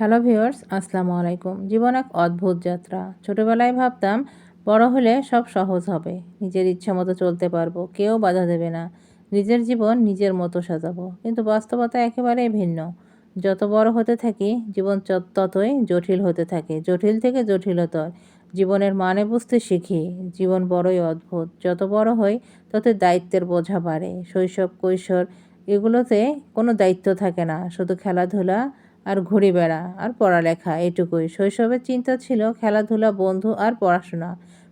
Hello viewers, আসসালামু আলাইকুম। জীবন এক অদ্ভুত যাত্রা। ছোটবেলায় ভাবতাম, বড় হলে সব সহজ হবে। নিজের ইচ্ছা মতো চলতে পারব, কেউ বাধা দেবে না। নিজের জীবন নিজের মতো সাজাবো। কিন্তু বাস্তবতা একেবারেই ভিন্ন। যত বড় হতে থাকি, জীবন ততই জটিল হতে থাকে। জটিল থেকে জটিলতর। জীবনের মানে বুঝতে শিখি, জীবন বড়ই অদ্ভুত। যত বড় হই, তত দায়িত্বের বোঝা বাড়ে। শৈশব, কৈশোর, এগুলোতে কোনো দায়িত্ব থাকে না। শুধু খেলাধুলা আর ঘুরে বেড়া আর পড়ালেখা, এটুকুই। শৈশবের চিন্তা ছিল খেলাধুলা, বন্ধু আর পড়াশোনা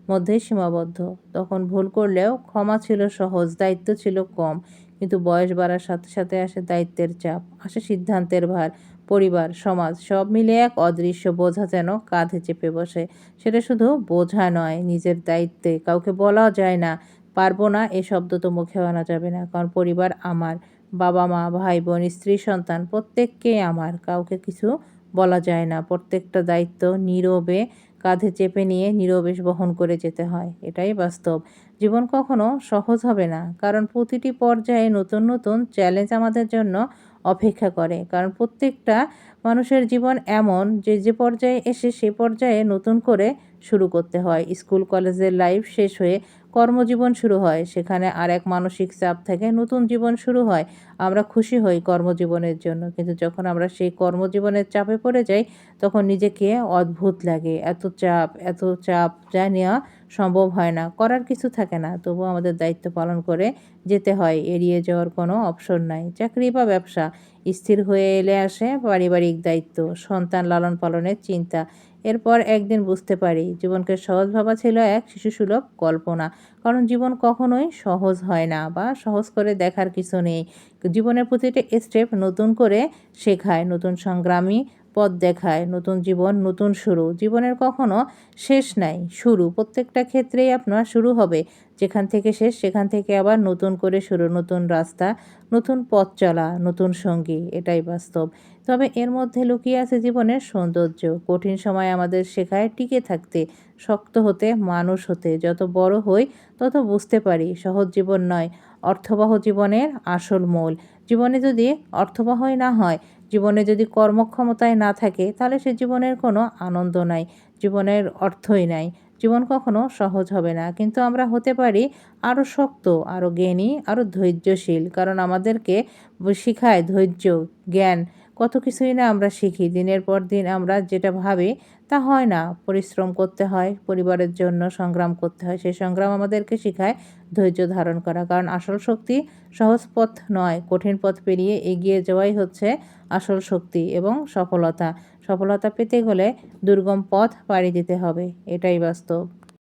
মধ্যেই সীমাবদ্ধ। তখন ভুল করলেও ক্ষমা ছিল সহজ, দায়িত্ব ছিল কম। কিন্তু বয়স বাড়ার সাথে সাথে আসে দায়িত্বের চাপ, আসে সিদ্ধান্তের ভার। পরিবার, সমাজ সব মিলে এক অদৃশ্য বোঝা যেন কাঁধে চেপে বসে। সেটা শুধু বোঝা নয়, নিজের দায়িত্বে কাউকে বলা যায় না। পারব না, এ শব্দ তো মুখে আনা যাবে না, কারণ পরিবার আমার। বাবা মা ভাই বোন স্ত্রী, সন্তান, প্রত্যেককে আমার। কাউকে কিছু বলা যায় না। প্রত্যেকটা দায়িত্ব নীরবে কাঁধে চেপে নিয়ে নীরবে বহন করে যেতে হয়। এটাই বাস্তব। জীবন কখনো সহজ হবে না। কারণ প্রতিটি পর্যায়ে নতুন নতুন চ্যালেঞ্জ আমাদের জন্য অপেক্ষা করে। কারণ প্রত্যেকটা মানুষের জীবন এমন যে যে পর্যায়ে এসে সে পর্যায়ে নতুন করে শুরু করতে হয়। স্কুল, কলেজের লাইফ শেষ হয়ে কর্মজীবন শুরু হয়, সেখানে আর এক মানসিক চাপ থেকে নতুন জীবন শুরু হয়। আমরা খুশি হই কর্মজীবনের জন্য, কিন্তু যখন আমরা সেই কর্মজীবনের চাপে পড়ে যাই, তখন নিজেকে অদ্ভুত লাগে। এত চাপ এত চাপ যা নেওয়া সম্ভব হয় না। করার কিছু থাকে না, তবুও আমাদের দায়িত্ব পালন করে যেতে হয়। এড়িয়ে যাওয়ার কোনো অপশন নাই। চাকরি বা ব্যবসা, স্থির হয়ে এলে আসে পারিবারিক দায়িত্ব, সন্তান লালন পালনের চিন্তা। এরপর একদিন বুঝতে পারি, জীবনকে সহজ ভাবা ছিল এক শিশুসুলভ কল্পনা। কারণ জীবন কখনোই সহজ হয় না বা সহজ করে দেখার কিছু নেই। জীবনের প্রতিটা স্টেপ নতুন করে শেখায়, নতুন সংগ্রামী পথ দেখায়, নতুন জীবন, নতুন শুরু। জীবনের কখনো শেষ নাই, শুরু। প্রত্যেকটা ক্ষেত্রেই আপনার শুরু হবে। যেখান থেকে শেষ, সেখান থেকে আবার নতুন করে শুরু, নতুন রাস্তা, নতুন পথ চলা, নতুন সঙ্গী, এটাই বাস্তব। তবে এর মধ্যে লুকিয়ে আছে জীবনের সৌন্দর্য। কঠিন সময় আমাদের শেখায় টিকে থাকতে, শক্ত হতে, মানুষ হতে। যত বড় হই, তত বুঝতে পারি, সহজ জীবন নয়, অর্থবহ জীবনের আসল মূল। জীবনে যদি অর্থবহই না হয় জীবনে যদি কর্মক্ষমতায় না থাকে, তাহলে সে জীবনের কোনো আনন্দ নাই, জীবনের অর্থই নাই। জীবন কখনো সহজ হবে না। কিন্তু আমরা হতে পারি আরও শক্ত আরও জ্ঞানী আরও ধৈর্যশীল। কারণ আমাদেরকে শেখায় ধৈর্য, জ্ঞান কত কিছুই না আমরা শিখি। দিনের পর দিন আমরা যেটা ভাবি তা হয় না। পরিশ্রম করতে হয়, পরিবারের জন্য সংগ্রাম করতে হয়। সেই সংগ্রাম আমাদেরকে শেখায় ধৈর্য ধারণ করা। কারণ আসল শক্তি সহজ পথ নয়, কঠিন পথ পেরিয়ে এগিয়ে যাওয়াই হচ্ছে আসল শক্তি এবং সফলতা। সফলতা পেতে গেলে দুর্গম পথ পাড়ি দিতে হবে, এটাই বাস্তব।